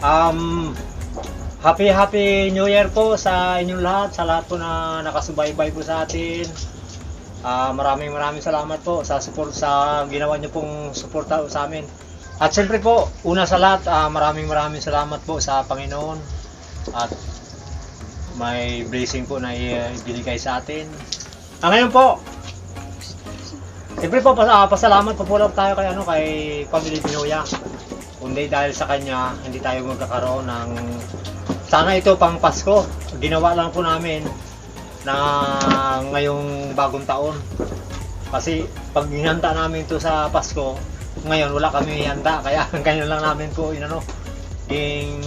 Um, happy happy New Year po sa inyong lahat, sa lahat po na nakasubaybay po sa atin. Ah, maraming maraming salamat po sa support sa ginawa niyo pong suporta sa amin. At siyempre po, una sa lahat, ah, maraming maraming salamat po sa Panginoon at may blessing po na ibinigay sa atin. Ah, ngayon po, siyempre po, pas- ah, pasalamat po po lang tayo kay, ano, kay Pamilya Binoya. Kundi dahil sa kanya, hindi tayo magkakaroon ng... Sana ito pang Pasko. Ginawa lang po namin na ngayong bagong taon. Kasi pag hinanda namin ito sa Pasko, ngayon wala kami handa. Kaya ganyan lang namin po yun ano, yung,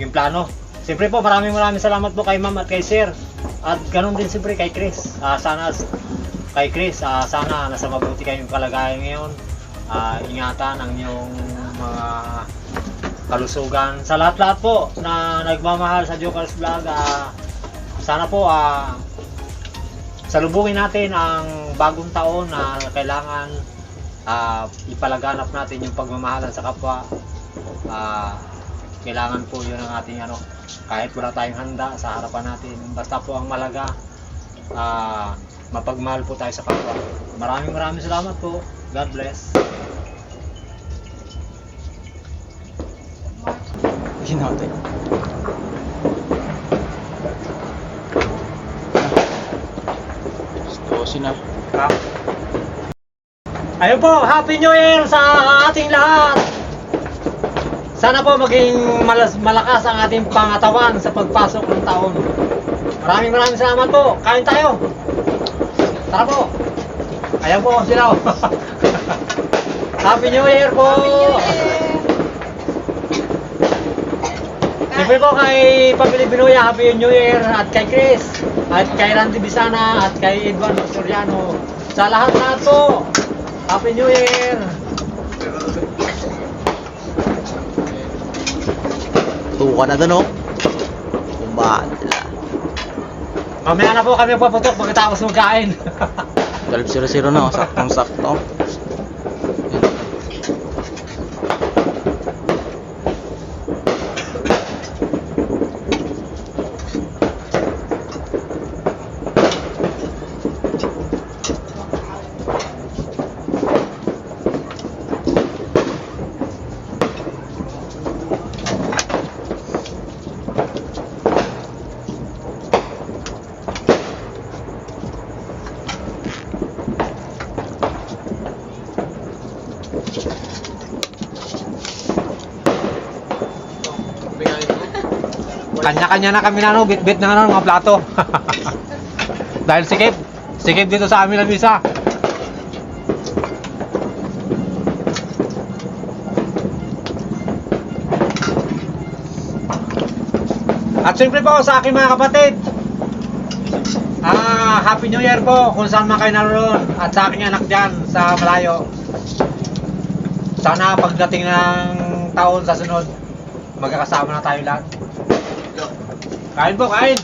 yung plano. Siyempre po maraming maraming salamat po kay ma'am at kay sir. At ganun din siyempre kay Chris. Ah, sana kay Chris, ah, sana nasa mabuti kayong kalagayan ngayon. Ah, ingatan ang inyong mga kalusugan. Sa lahat-lahat po na nagmamahal sa Jokers Vlog, ah, sana po ah, salubungin natin ang bagong taon na kailangan ah, ipalaganap natin yung pagmamahalan sa kapwa. Ah, kailangan po yun ang ating ano, kahit wala tayong handa sa harapan natin. Basta po ang malaga, ah, mapagmahal po tayo sa kapwa. Maraming maraming salamat po. God bless. Ginawa Stosin na. Ha? Ayun po, Happy New Year sa ating lahat! Sana po maging malas, malakas ang ating pangatawan sa pagpasok ng taon. Maraming maraming salamat po. Kain tayo. Tara po. Ayan po sila. oh. Happy New Year po. Siyempre po kay Pamili Binoya, Happy New Year at kay Chris at kay Randy Bisana at kay Edwin Soriano. Sa lahat-lahat po, Happy New Year! Tuwa na doon, oh. Kumbaan sila. Mamaya na po kami paputok pagkatapos magkain. 12.00 na, oh. Kanya-kanya na kami na ano, bit-bit na ano, mga plato. Dahil sikip. Sikip dito sa amin ang misa. At siyempre po sa aking mga kapatid, ah, Happy New Year po kung saan man kayo naroon at sa aking anak dyan sa malayo. Sana pagdating ng taon sa sunod, magkakasama na tayo lahat. Kain po, kain!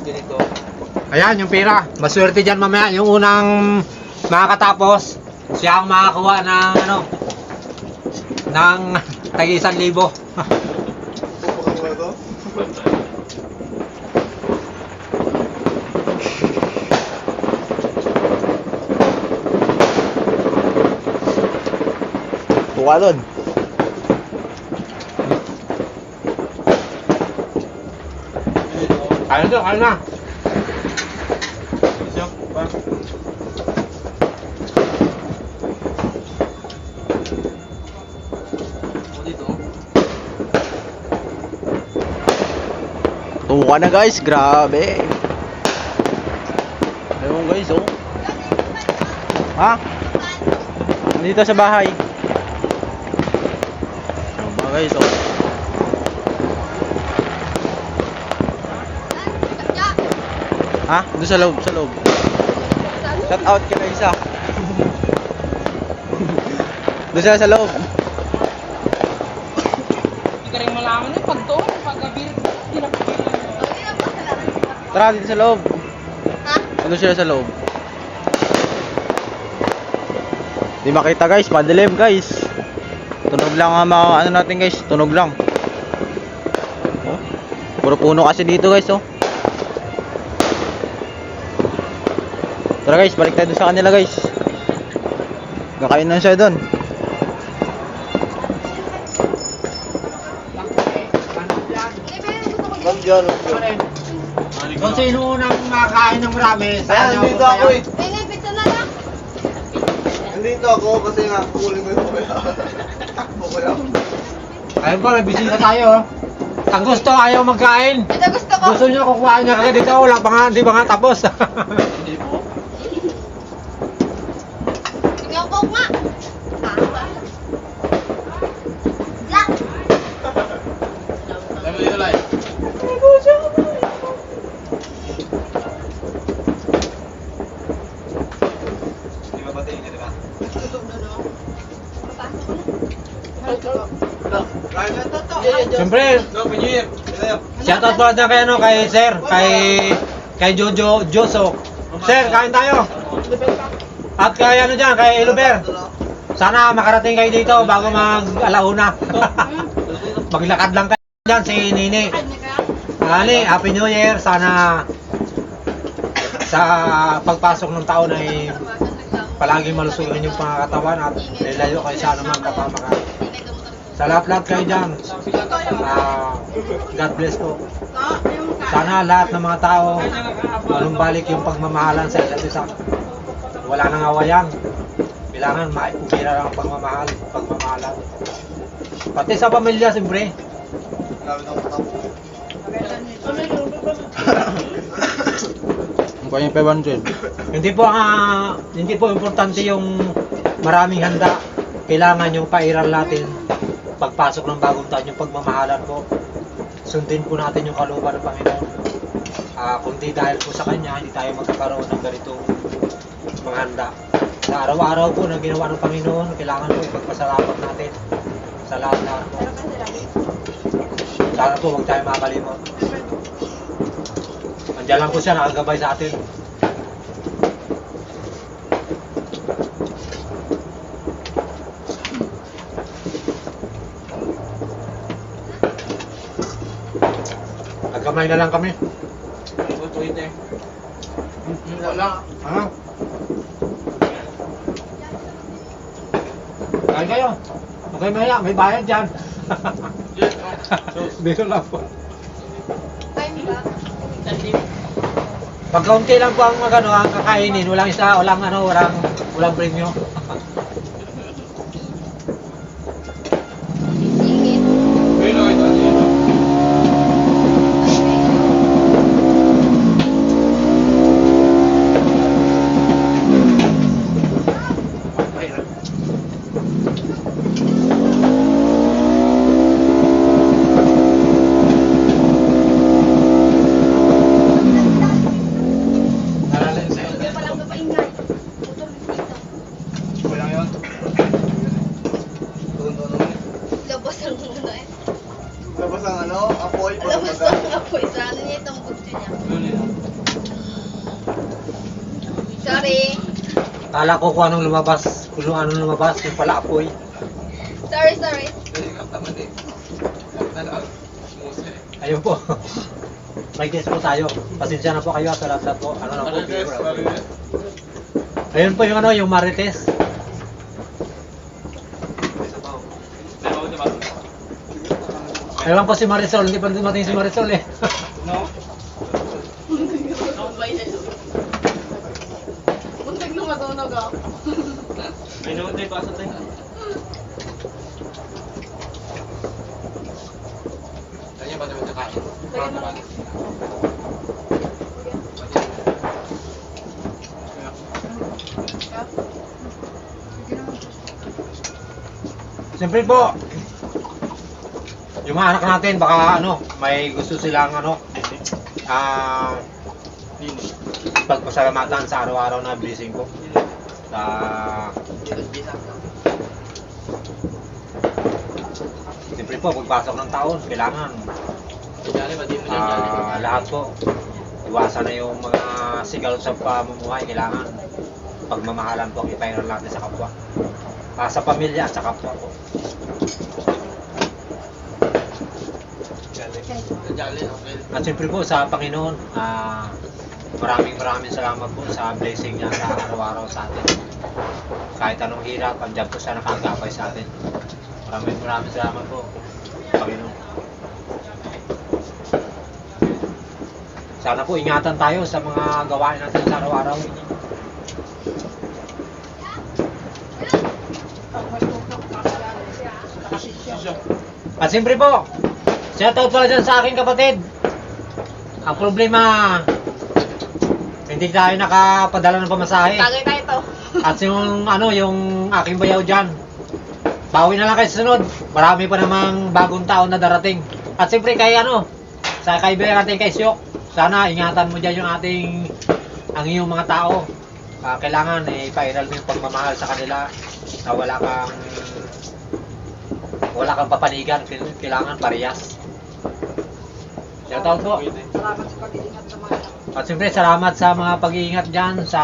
Ganito. Ayan, yung pira. Maswerte dyan mamaya. Yung unang makakatapos, siya ang makakuha ng ano, ng tagi isang libo. Tuwa doon. Kain to, kain na. Tuwa na guys, grabe. Ayun guys, oh. Ha? Dito sa bahay. Ayun mga guys, oh. Ha? Doon sa loob, sa loob. Shout out kay Isa. Doon sila sa loob. Hindi ka rin malaman eh, pag doon, pag gabi, pinapigilan mo. Tara, dito sa loob. Doon sila sa loob. Di makita guys, madilim guys. Tunog lang ang mga ano natin guys, tunog lang. Oh. Puro puno kasi dito guys oh. Tara guys, balik tayo sa kanila guys. Kakain na siya doon. Kung sino unang makakain ng marami, Kaya sana nandito ako eh. Pizza na lang. Nandito ako kasi nga kukunin mo yung kuya. Takbo ko lang. Ayun po, may bisita tayo. Ang gusto, ayaw magkain. Ito gusto ko. Gusto niya kukuha niya kagad dito. Wala pa nga, hindi pa nga tapos. Tingnan ko nga. Tawa. La. Dami dito lang. Di ba pati di ba? Siyempre, Happy New Year. Shoutout natin kay, ano, kay Sir, kay, kay Jojo Joso. Sir, kain tayo. At kay ano dyan, kay Eluber. Sana makarating kayo dito bago mag alauna. Maglakad lang kayo dyan si Nini. Ali, Happy New Year. Sana sa pagpasok ng taon ay palagi malusog ang inyong pangatawan at nilayo kayo sa anumang kapamakan. Sa lahat-lahat kayo dyan, ah, God bless po. Sana lahat ng mga tao manumbalik yung pagmamahalan sa isa't isa. Wala nang awayan. Kailangan maipupira lang ang pagmamahal, pagmamahalan. Pati sa pamilya, siyempre. Ang kanya 500. Hindi po ah, hindi po importante yung maraming handa. Kailangan yung pairal natin pagpasok ng bagong taon yung pagmamahalan po. Sundin po natin yung kalooban ng Panginoon. Ah, kundi dahil po sa Kanya, hindi tayo magkakaroon ng ganitong mga handa. Sa araw-araw po na ginawa ng Panginoon, kailangan po ipagpasalamat natin sa lahat-lahat po. Sana po huwag tayo makalimot. Andiyan lang po siya, nakagabay sa atin. Nagkamay na lang kami. Wala. Ha? Kain kayo. Okay, maya, may bayad dyan. Dito lang po. Time ba? Pag kaunti lang po ang magano ang kakainin, walang isa, walang ano, walang walang premyo. Kala ko kung anong lumabas, kung anong lumabas, yung pala apoy. Sorry, sorry. Ayun po. May guest po tayo. Pasensya na po kayo at lahat po. Ano na po, viewer. Ayun po yung ano, yung Marites. Ewan ko si Marisol, hindi pa dumating si Marisol eh. ako. Siyempre po, yung mga anak natin, baka ano, may gusto silang ano, ah, pagpasalamatan sa araw-araw na blessing ko. Sa Siyempre po, pagpasok ng taon, kailangan ah, lahat po, iwasan na yung mga sigal sa pamumuhay, kailangan pagmamahalan po ang ipairal natin sa kapwa. Ah, sa pamilya at sa kapwa po. At siyempre po sa Panginoon, ah, maraming maraming salamat po sa blessing niya sa araw-araw sa atin. Kahit anong hirap, andyan po siya nakagabay sa atin. Maraming maraming salamat po, Panginoon. Sana po ingatan tayo sa mga gawain natin sa araw-araw. At siyempre po, shoutout pala dyan sa aking kapatid. Ang problema, hindi tayo nakapadala ng pamasahe. Tagay tayo to. At yung ano, yung aking bayaw dyan. Bawi na lang kayo sunod. Marami pa namang bagong taon na darating. At siyempre kay ano, sa kaibigan natin kay Syok, sana ingatan mo dyan yung ating, ang iyong mga tao. Ah, kailangan eh, ipairal mo yung pagmamahal sa kanila na wala kang wala kang papanigan, Kail- kailangan parehas. Shoutout po. Salamat sa pag-iingat sa mga At siyempre, salamat sa mga pag-iingat dyan sa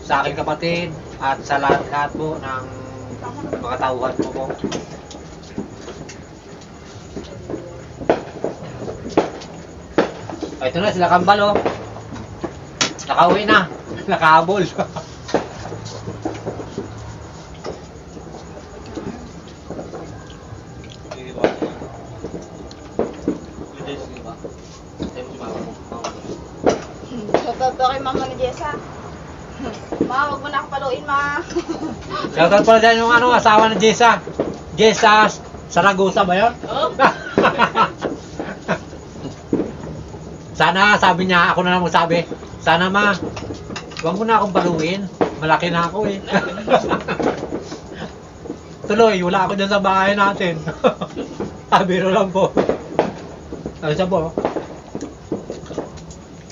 sa aking kapatid at sa lahat-lahat po ng mga tauhan po. Ah, Ito na sila kambal oh. Nakauwi na. Nakahabol. Shoutout to kay mama ni Jessa. Ma, wag mo na ako paluin, ma. Shoutout pala dyan yung ano, asawa ng Jessa. Jessa Saragosa ba yun? Oh. Sana, sabi niya, ako na lang magsabi, sana ma, huwag mo na akong baluin. Malaki na ako eh. Tuloy, wala ako dyan sa bahay natin. ah, biro lang po. Ano siya po?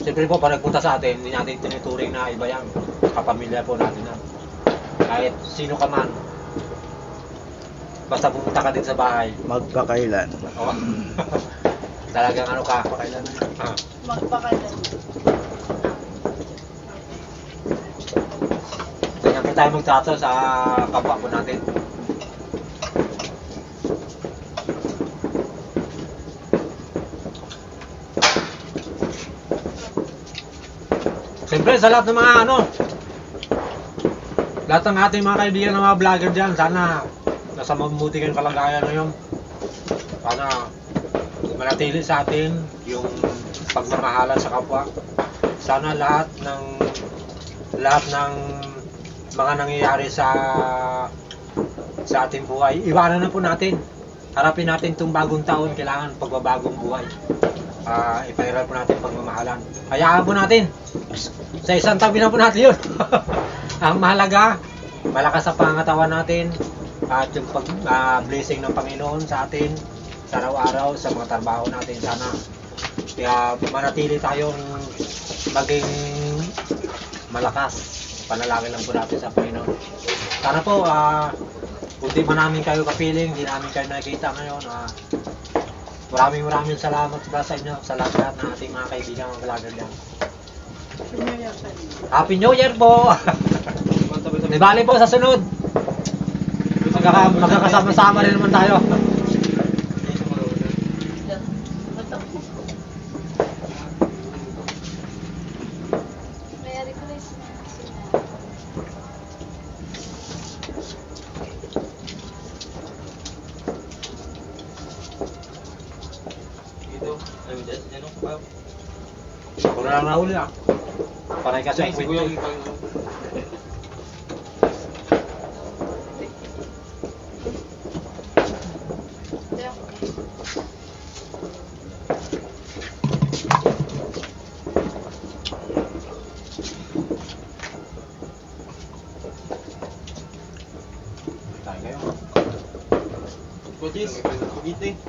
Siyempre po, pag nagpunta sa atin, hindi natin tinuturing na iba yan. Kapamilya po natin yan. Kahit sino ka man. Basta pumunta ka din sa bahay. Magpakailan. Oo. Talagang ano ka, pakailan. Ah. Magpakailan. Ganyan po tayo magtrato sa kapwa po natin. Siyempre, sa lahat ng mga ano, lahat ng ating mga kaibigan ng mga vlogger dyan, sana nasa mabuti kayong kalagayan ngayon. Sana manatili sa atin yung pagmamahalan sa kapwa. Sana lahat ng lahat ng mga nangyayari sa sa ating buhay, iwanan na po natin. Harapin natin itong bagong taon, kailangan pagbabagong buhay. Ah, ipairal po natin pagmamahalan. Hayaan po natin. Sa isang tabi na po natin yun. Ang mahalaga, malakas sa pangatawan natin at yung pag, ah, blessing ng Panginoon sa atin sa araw-araw sa mga trabaho natin sana kaya manatili tayong maging malakas panalangin lang po natin sa Panginoon sana po ah kung di man namin kayo kapiling di namin kayo nakikita ngayon ah maraming maraming salamat pa sa inyo sa lahat ng ating mga kaibigan mga vlogger dyan Happy New Year po! Di bali po sa sunod. Magkaka magkakasama-sama rin naman tayo. Lang nahuli ah. Panay kasi ang kwento.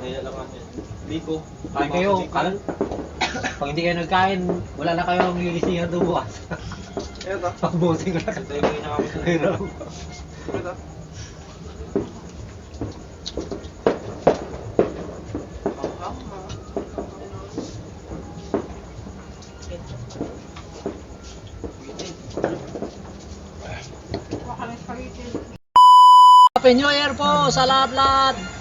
Naya lang kami. Biko. Kain kayo. Kalan. Pag hindi kayo nagkain, wala na kayong lilisihan bukas. Ito. Pagbusin ko na kasi yung pinakamusin. Ito. Happy New Year po sa lahat-lahat!